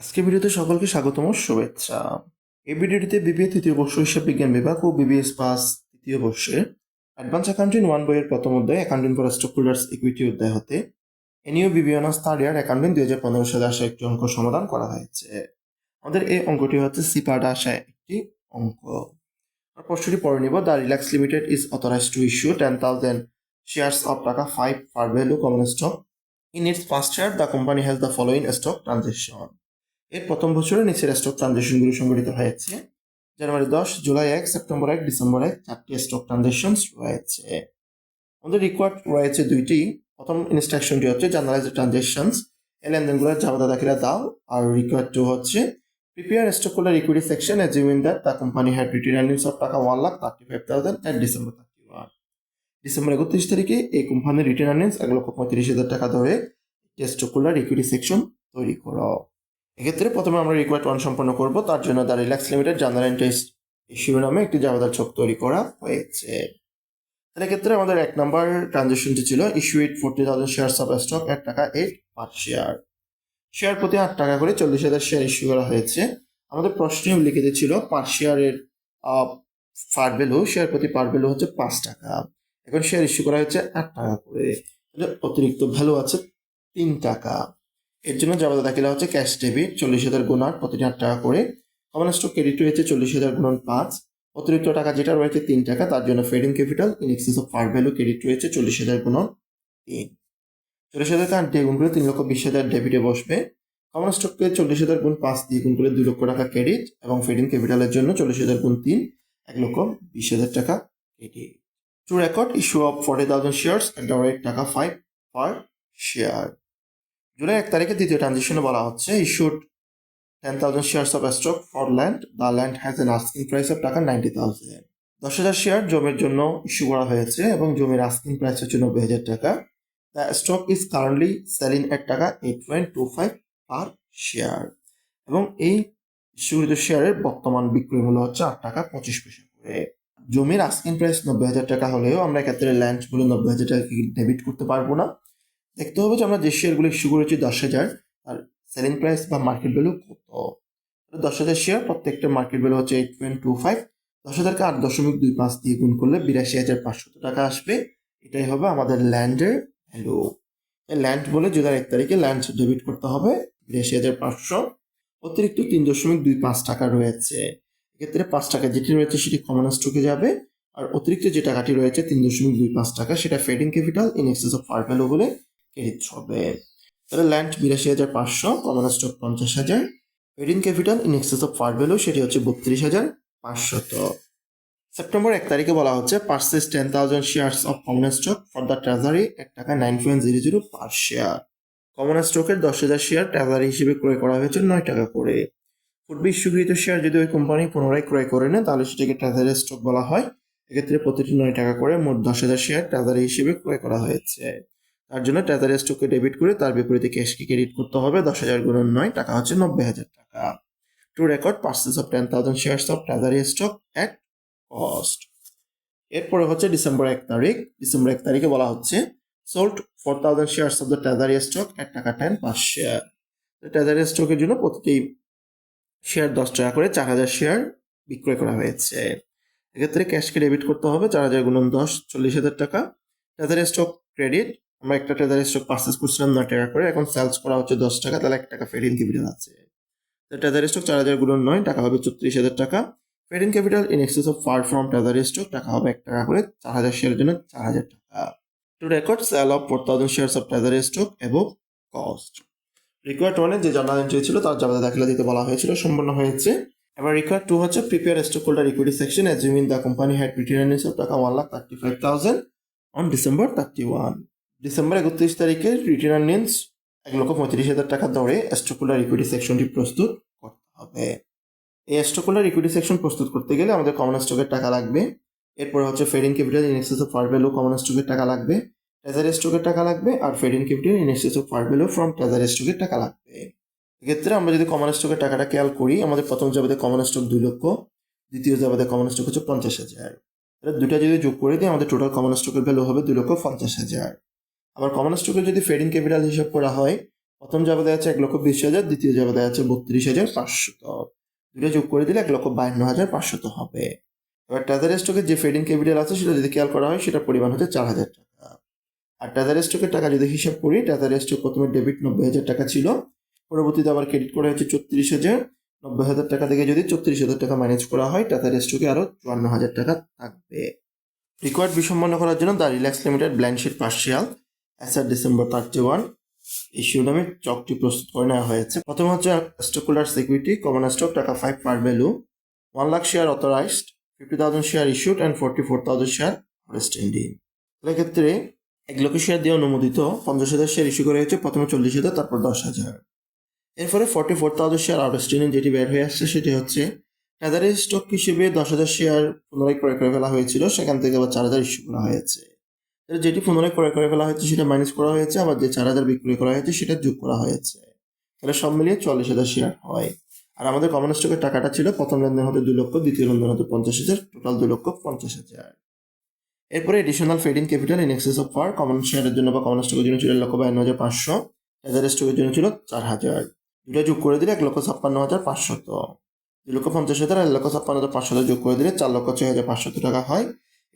আজকের ভিডিওতে সকলকে স্বাগতম শুভেচ্ছা। এই ভিডিওটিতে বিবিএ তৃতীয় বর্ষ হিসাব বিজ্ঞান বিভাগ ও বিবিএস পাস তৃতীয় বর্ষে অ্যাডভান্স অ্যাকাউন্টিং ওয়ান বইয়ের প্রথম অধ্যায় অ্যাকাউন্টিং ফর স্টকহোল্ডার্স ইকুইটি অধ্যায় হতে এনিও বিবি অনার্স থার্ড ইয়ার অ্যাকাউন্টিং দুই হাজার পনেরো সালে আসা একটি অঙ্ক সমাধান করা হয়েছে। আমাদের এই অঙ্কটি হচ্ছে সি আসা একটি অঙ্ক। প্রশ্নটি পড়ে নিব। The Relax Limited is authorise to issue ten thousand shares of taka five par value common stock in its first year. The company has the following stock transaction. এর প্রথম বছরে নিচের স্টক ট্রানজেকশনগুলো সংগঠিত হয়েছে। জানুয়ারি দশ জুলাই এক সেপ্টেম্বর এক ডিসেম্বর এক, চারটি স্টক ট্রানজেকশন রয়েছে। আমাদের রিকোয়ার্ড রয়েছে দুইটি। প্রথম ইনস্ট্রাকশনটি হচ্ছে জার্নালাইজ ট্রানজেকশনস এই লেনদেনগুলোর জাবাদা দাখিলা দাও। আর রিকোয়ার্ড টু হচ্ছে prepare stock holder equity section assuming that the company had retained earnings of taka one lakh thirty five thousand at December thirty one December একত্রিশ তারিখে এই কোম্পানির রিটেন আর্নিংস এক লক্ষ পঁয়ত্রিশ হাজার টাকা ধরে স্টক হোল্ডার ইকুইটি সেকশন তৈরি করো। এক্ষেত্রে প্রথমে আমরা রিকোয়ার্ড ওয়ান সম্পন্ন করব। তার জন্য the Relax Limited journal interest issue নামে একটি জামাদার ছক তৈরি করা হয়েছে। তাহলে এক্ষেত্রে আমাদের এক নম্বর ট্রানজেকশনটি ছিল issue it forty thousand share of stock এক টাকা এইট পার শেয়ার শেয়ার প্রতি আট টাকা করে চল্লিশ হাজার শেয়ার ইস্যু করা হয়েছে। আমাদের প্রশ্নে উল্লিখিত ছিল পার শেয়ারের পার ভ্যালু শেয়ার প্রতি পার ভ্যালু হচ্ছে পাঁচ টাকা। এখন শেয়ার ইস্যু করা হয়েছে আট টাকা করে। অতিরিক্ত ভ্যালু আছে তিন টাকা। এর জন্য জাবাদা দাখিলা হচ্ছে ক্যাশ ডেবিট চল্লিশ হাজার গুণ আট, প্রতিটি টাকা করে। কমন স্টক ক্রেডিট রয়েছে চল্লিশ হাজার গুণন পাঁচ। অতিরিক্ত টাকা যেটা রয়েছে তিন টাকা, তার জন্য paid in capital in excess of par value credit রয়েছে চল্লিশ হাজার গুণন তিন। চল্লিশ হাজার আট দিয়ে গুণ করে তিন লক্ষ বিশ হাজার ডেবিটে বসবে। কমন স্টককে চল্লিশ হাজার গুণ পাঁচ দিয়ে গুণ করে দুই লক্ষ টাকা ক্রেডিট এবং ফেডিং ক্যাপিটালের জন্য চল্লিশ হাজার গুণ তিন, এক লক্ষ বিশ হাজার টাকা credit to record issue of forty thousand shares at the rate taka five per share July এক তারিখে দ্বিতীয় ট্রানজেকশনে বলা হচ্ছে। Issued ten thousand shares of stock for land the land has an asking price of taka ninety thousand দশ হাজার share জমির জন্য ইস্যু করা হয়েছে এবং জমির আস্কিং প্রাইস হচ্ছে নব্বই হাজার টাকা। The stock is currently selling at taka eight point two five per share এবং এই ইস্যুকৃত শেয়ারের বর্তমান বিক্রয় মূল্য হচ্ছে আট টাকা পঁচিশ পয়সা করে। জমির আস্কিং প্রাইস নব্বই হাজার টাকা হলেও আমরা এক্ষেত্রে ল্যান্ডগুলো নব্বই হাজার টাকা ডেবিট করতে পারব না। দেখতে হবে যে আমরা যে শেয়ারগুলো ইস্যু করেছি দশ হাজার আর সেলিং প্রাইস বা মার্কেট ভ্যালু কত? দশ হাজার শেয়ার প্রত্যেকটা মার্কেট ভ্যালু হচ্ছে এইট পয়েন্ট টু ফাইভ দশ হাজারকে আট দশমিক দুই পাঁচ দিয়ে গুণ করলে বিরাশি হাজার পাঁচশো টাকা আসবে। এটাই হবে আমাদের ল্যান্ডের ভ্যালু ল্যান্ড বলে জুলাই এক তারিখে ল্যান্ড ডেবিট করতে হবে, বিরাশি হাজার পাঁচশো অতিরিক্ত তিন দশমিক দুই পাঁচ টাকা রয়েছে। এক্ষেত্রে পাঁচ টাকা যেটি রয়েছে সেটি কমন স্টকে যাবে, আর অতিরিক্ত যে টাকাটি রয়েছে তিন দশমিক দুই পাঁচ টাকা, সেটা paid in capital in excess of par value বলে ক্রেডিট হবে। তাহলে ল্যান্ড বিরাশি হাজার পাঁচশো কমন স্টক পঞ্চাশ হাজার paid in capital in excess of par value সেটি হচ্ছে বত্রিশ হাজার পাঁচশত সেপ্টেম্বর এক তারিখে বলা হচ্ছে purchase ten thousand shares of common stock for the treasury এক টাকা nine point zero zero per share common স্টকের দশ হাজার শেয়ার ট্রেজারি হিসেবে ক্রয় করা হয়েছে নয় টাকা করে। পূর্বে ইস্যুকৃত শেয়ার যদি ওই কোম্পানি পুনরায় ক্রয় করে নেয়, তাহলে সেটাকে ট্রেজারি স্টক বলা হয়। এক্ষেত্রে প্রতিটি নয় টাকা করে মোট দশ হাজার শেয়ার ট্রেজারি হিসেবে ক্রয় করা হয়েছে। তার জন্য ট্রেজারি স্টককে ডেবিট করে তার বিপরীতে ক্যাশকে ক্রেডিট করতে হবে। দশ হাজার গুণন নয়, টাকা হচ্ছে নব্বই হাজার টাকা। To record purchase of ten thousand shares of treasury stock at cost এরপরে হচ্ছে ডিসেম্বর এক তারিখ। ডিসেম্বর এক তারিখে বলা হচ্ছে sold four thousand shares of the treasury stock এক টাকা টেন পার শেয়ার ট্রেজারি স্টকের জন্য প্রতিটি শেয়ার দশ টাকা করে চার হাজার শেয়ার বিক্রয় করা হয়েছে। এক্ষেত্রে ক্যাশকে ডেবিট করতে হবে, চার হাজার গুণন দশ, চল্লিশ হাজার টাকা। ট্রেজারি স্টক ক্রেডিট আমরা একটা ট্রেজারি স্টক পার্সেস করছিলাম নয় টাকা করে, এখন সেলস করা হচ্ছে দশ টাকা, তাহলে এক টাকা ফেডিং ক্যাপিটাল আছে। ট্রেজারি স্টক চার হাজার গুণন নয়, টাকা হবে চত্রিশ হাজার টাকা। Paid in capital in excess of par from treasury stock টাকা হবে এক টাকা করে, চার হাজার শেয়ারের জন্য চার হাজার টাকা। To record sale of four thousand shares of treasury stock এবং কস্ট রিকোয়ার্ড ওয়ানে যে জার্নাল এন্ট্রি ছিল তার জাবাদা দাখিলা দিতে বলা হয়েছিল সম্পন্ন হয়েছে। এবার রিকোয়ার্ড টু হচ্ছে prepare stock holder equity section assuming the company had return of taka one lakh thirty five thousand on December thirty one December একত্রিশ তারিখে রিটার্ন আর্নিংস এক লক্ষ পঁয়ত্রিশ হাজার টাকা দরে হোল্ডার ইকুইটি সেকশনটি প্রস্তুত করতে হবে। এই হোল্ডার ইকুইটি সেকশন প্রস্তুত করতে গেলে আমাদের কমন স্টকের টাকা লাগবে। এরপরে হচ্ছে paid in capital in excess of par value common স্টকের টাকা লাগবে। ট্রেজারি স্টকের টাকা লাগবে আর paid in capital in excess of par value from treasury স্টকের টাকা লাগবে। এক্ষেত্রে আমরা যদি কমন স্টকের টাকাটা খেয়াল করি, আমাদের প্রথম জাবাদে কমন স্টক দুই লক্ষ, দ্বিতীয় জাবাদে কমন স্টক হচ্ছে পঞ্চাশ হাজার। দুটা যদি যোগ করে দিই, আমাদের টোটাল কমন স্টকের ভ্যালু হবে দুই লক্ষ পঞ্চাশ হাজার। আবার কমন স্টকের যদি ফেডিং ক্যাপিটাল হিসাব করা হয়, প্রথম যাবে দেওয়া আছে এক লক্ষ বিশ হাজার, দ্বিতীয় যাবে দেওয়া আছে বত্রিশ হাজার পাঁচশত দুটো যোগ করে দিলে এক লক্ষ বায়ান্ন হাজার পাঁচশত হবে। এবার ট্রেজারি স্টকের যে ফেডিং ক্যাপিটাল আছে, সেটা যদি খেয়াল করা হয়, সেটার পরিমাণ হচ্ছে চার হাজার টাকা। আর ট্রেজারি স্টকের টাকা যদি হিসাব করি ট্রেজারি স্টক প্রথমে ডেবিট নব্বই হাজার টাকা ছিল, পরবর্তীতে আবার ক্রেডিট করা হয়েছে চত্রিশ হাজার, নব্বই হাজার টাকা থেকে যদি চত্রিশ হাজার টাকা ম্যানেজ করা হয় ট্রেজারি স্টকে আরও চুয়ান্ন হাজার টাকা থাকবে। রিকোয়ার্ড বিসম্পন্ন করার জন্য the Relax Limited bland sheet partial Acer December thirty one এই শিরোনামে চকটি প্রস্তুত করে নেওয়া হয়েছে। প্রথম হচ্ছে stock holder security common stock taka five par value one lakh share authorised fifty thousand share issued and forty four thousand share standing এক্ষেত্রে এক লক্ষ শেয়ার দিয়ে অনুমোদিত পঞ্চাশ হাজার শেয়ার ইস্যু করা হয়েছে, প্রথমে চল্লিশ হাজার, তারপর দশ হাজার। এরপরে forty four thousand share outstanding যেটি বের হয়ে আসছে, সেটি হচ্ছে ট্রেজারি স্টক হিসেবে দশ হাজার শেয়ার পুনরায় ক্রয় করে ফেলা হয়েছিল, সেখান থেকে আবার চার হাজার ইস্যু করা হয়েছে। যেটি পুনরায় ক্রয় করে ফেলা হয়েছে সেটা মাইনাস করা হয়েছে, আবার যে চার হাজার বিক্রয় করা হয়েছে সেটা যোগ করা হয়েছে। তাহলে সব মিলিয়ে চল্লিশ হাজার শেয়ার হয়। আর আমাদের কমন স্টকের টাকাটা ছিল প্রথম লেনদেন হতে দুই লক্ষ, দ্বিতীয় লেনদেন হতে পঞ্চাশ হাজার টোটাল দুই লক্ষ পঞ্চাশ হাজার। এরপরে additional paid in capital in excess of par common শেয়ারের জন্য বা কমন স্টকের জন্য ছিল এক লক্ষ বায়ান্ন হাজার পাঁচশো হাজার স্টকের জন্য ছিল চার হাজার। দুটো যোগ করে দিলে এক লক্ষ ছাপ্পান্ন হাজার পাঁচশত দুই লক্ষ পঞ্চাশ হাজার এক লক্ষ ছাপ্পান্ন হাজার পাঁচশত যোগ করে দিলে চার লক্ষ ছয় হাজার পাঁচশত টাকা হয়।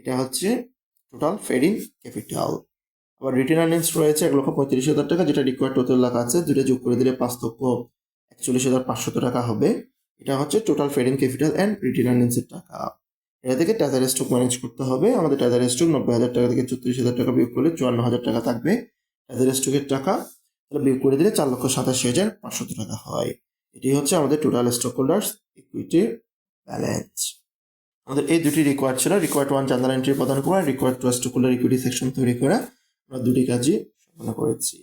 এটা হচ্ছে টোটাল ফেডিং ক্যাপিটাল আবার রিটার্ন আর্নিংস রয়েছে এক লক্ষ পঁয়ত্রিশ হাজার টাকা, যেটা রিকোয়ার্ড টোটাল লাখ আছে দুটো যোগ করে দিলে পাঁচ লক্ষ একচল্লিশ হাজার পাঁচশত টাকা হবে। এটা হচ্ছে total paid in capital and return আর্নিংসের টাকা। এটা থেকে ট্যাজার স্টক ম্যানেজ করতে হবে। আমাদের ট্যাজার স্টক নব্বই হাজার টাকা থেকে চৌত্রিশ হাজার টাকা বিয়োগ করলে চুয়ান্ন হাজার টাকা থাকবে ট্যাজার স্টকের টাকা। তাহলে বিয়োগ করে দিলে চার লক্ষ সাতাশি হাজার পাঁচশত টাকা হয়। এটি হচ্ছে আমাদের total stock holders equity balance আমাদের এই দুটি রিকোয়ার্ড ছিল রিকোয়ার্ড ওয়ান জার্নাল এন্ট্রি প্রদান করা required to stock holder equity section তৈরি করা, আমরা দুটি কাজই সম্পন্ন করেছি।